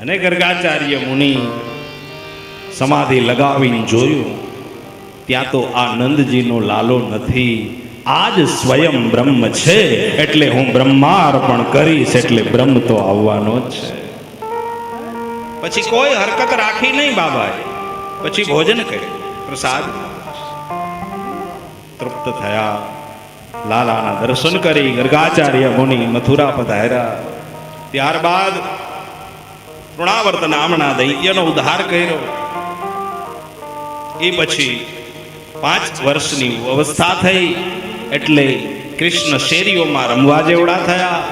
અને ગર્ગાચાર્ય મુનિ સમાધિ લગાવીને જોયું, ત્યાં તો આ નંદજીનો લાલો નથી. આજ સ્વયં બ્રહ્મ છે, એટલે હું બ્રહ્માર્પણ કરીશ, એટલે બ્રહ્મ તો આવવાનો જ છે. પછી કોઈ હરકત રાખી નહીં બાબાએ. પછી ભોજન કર્યું. પ્રસાદ તૃપ્ત થયા. લાલાના દર્શન કરી ગર્ગાચાર્ય મુનિ મથુરા પધાર્યા. ત્યારબાદ તૃણાવર્ત નામના દૈત્યનો ઉદ્ધાર કર્યો. એ પછી પાંચ વર્ષની અવસ્થા થઈ એટલે કૃષ્ણ શેરીઓમાં રમવા જેવડા થયા.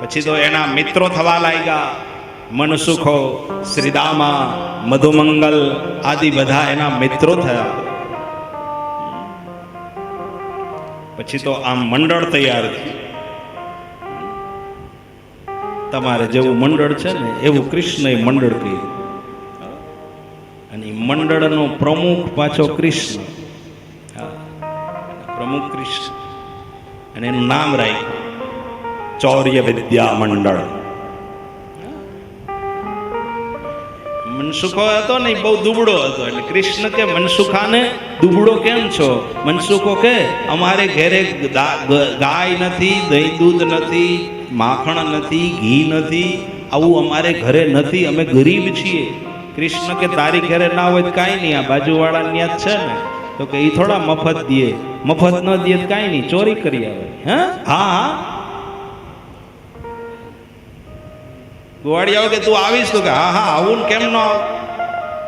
પછી તો એના મિત્રો થવા લાગ્યા. મનસુખો શ્રીદામા, મધુમંગલ આદિ બધા એના મિત્રો થયા. પછી તો આમ મંડળ તૈયાર થયું. તમારે જેવું મંડળ છે ને, એવું કૃષ્ણએ મંડળ કહ્યું. અને મંડળનો પ્રમુખ પાછો કૃષ્ણ. પ્રમુખ કૃષ્ણ. અને એનું નામ રાખ્યું. ચૌર્ય વિદ્યા મંડળ. મનસુખો હતો ને બહુ દુબળો હતો. એટલે કૃષ્ણ કે, મનસુખાને દુબળો કેમ છો? મનસુખો કે, અમારે ઘેરે ગાય નથી, દહીં દૂધ નથી માખણ નથી, ઘી નથી, આવું અમારે ઘરે નથી, અમે ગરીબ છીએ. કૃષ્ણ કે તારી ઘરે ના હોય કાંઈ નહીં, આ બાજુવાળા ત્યાં છે ને. તો કે એ થોડા મફત દે. મફત ન દે કાંઈ નહીં, ચોરી કરી આવે. હા? હા હા. આવે કે તું આવીશ તો કે, હા હા, આવું કેમ ન આવ?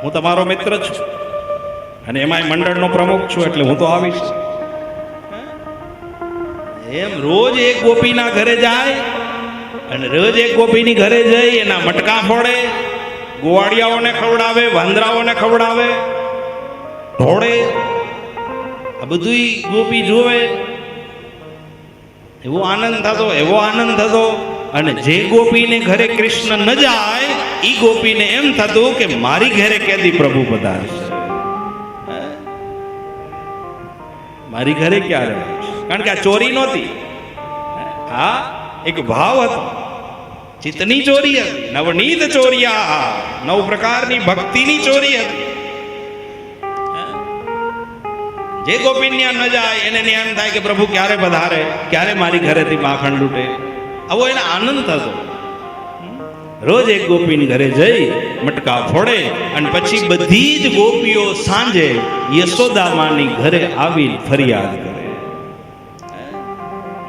હું તમારો મિત્ર છું. અને એમાંય મંડળનો પ્રમુખ છું, એટલે હું તો આવીશ. એમ રોજ એક ગોપીના ઘરે જાય અને રોજ એક ગોપીની ઘરે જઈ એના મટકા ફોડે, ગોવાળિયાઓને ખવડાવે, વાંદરાઓને ખવડાવે ઢોળે આ બધુંય ગોપી જોવે. એવો આનંદ થતો, એવો આનંદ થતો. અને જે ગોપીને ઘરે કૃષ્ણ ન જાય એ ગોપીને એમ થતું કે મારી ઘરે કેદી પ્રભુ પધારશે. મારી ઘરે ક્યારે કારણ કે આ ચોરી નહોતી. હા, એક ભાવ હતો. ચિત્તની ચોરી હતી, નવનીત ચોરિયા, નવ પ્રકારની ભક્તિની ચોરી હતી. જે ગોપી ન જાય, એને ને થાય કે પ્રભુ ક્યારે પધારે, ક્યારે મારી ઘરેથી માખણ લૂટે. આવો એને આનંદ થતો. રોજ એક ગોપીને ઘરે જઈ મટકા ફોડે અને પછી બધી જ ગોપીઓ સાંજે યશોદામાની ઘરે આવી ફરિયાદ કરે.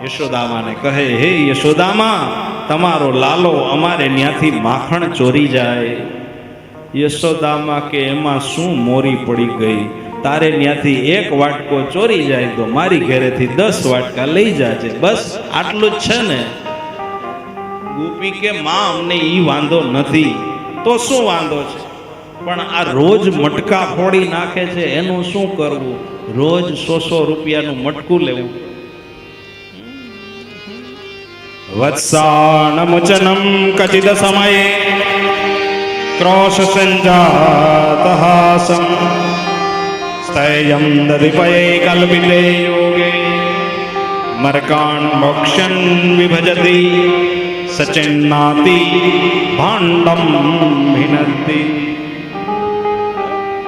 યશોદામાને કહે, હે યશોદામા, તમારો લાલો અમારે ત્યાંથી માખણ ચોરી જાય. યશોદામા કે, એમાં શું મોરી પડી ગઈ? તારે ત્યાંથી એક વાટકો ચોરી જાય તો મારી ઘરેથી દસ વાટકા લઈ જાજે. બસ, આટલું જ છે ને. ગોપી કે માં, અમને ઈ વાંધો નથી. તો શું વાંધો છે? પણ આ રોજ મટકા ફોડી નાખે છે, એનું શું કરવું? રોજ સો સો રૂપિયાનું મટકું લેવું. વત્સાણમુચનમ કચિત સમયે ક્રોશ સંજાતહાસમ સ્થેયમ દધિપયે કલ્પિતે યોગે. મરકાણ મોક્ષન વિભજતિ. સચિન્નાતિ ભાંડમ ભિનત્તિ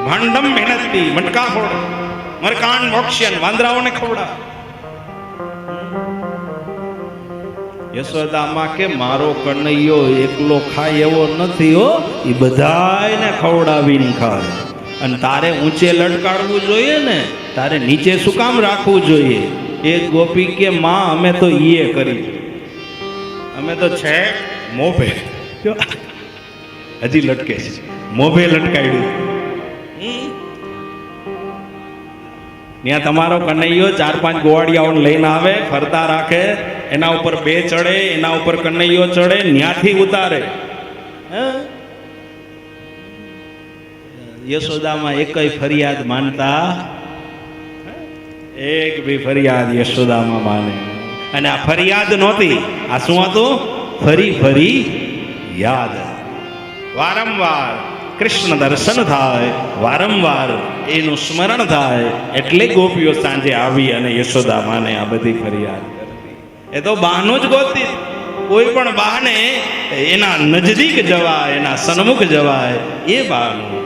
ભાંડમ ભિનત્તિ મટકા ફોડ મરકાન મોક્ષ્યન વાંદરાઓને ખવડા યશોદામાં કે મારો કનૈયો એકલો ખાય એવો નથી હો એ બધાયને ખવડાવીને ખાય અને તારે ઊંચે લટકાડવું જોઈએ ને તારે નીચે શું કામ રાખવું જોઈએ એ ગોપી કે માં અમે તો ઈએ કરી અમે તો છે મોભે. હજી લટકે છે. મોભે લટકાડ્યું ત્યાં તમારો કનૈયો ચાર પાંચ ગોવાળિયાઓને લઈને આવે ફરતા રાખે એના ઉપર બે ચડે એના ઉપર કનૈયો ચડે ન્યાથી ઉતારે? યશોદામાં એકય ફરિયાદ માનતા એક બી ફરિયાદ યશોદામાં માને. અને આ ફરિયાદ નહોતી. આ શું હતું? ફરી ફરી યાદ. વારંવાર કૃષ્ણ દર્શન થાય, વારંવાર એનું સ્મરણ થાય, એટલે ગોપીઓ સાંજે આવી અને યશોદામાને આ બધી ફરિયાદ એ તો બહાનું જ ગોતી. કોઈ પણ બહાને એના નજદીક જવાય, એના સન્મુખ જવાય, એ બાનું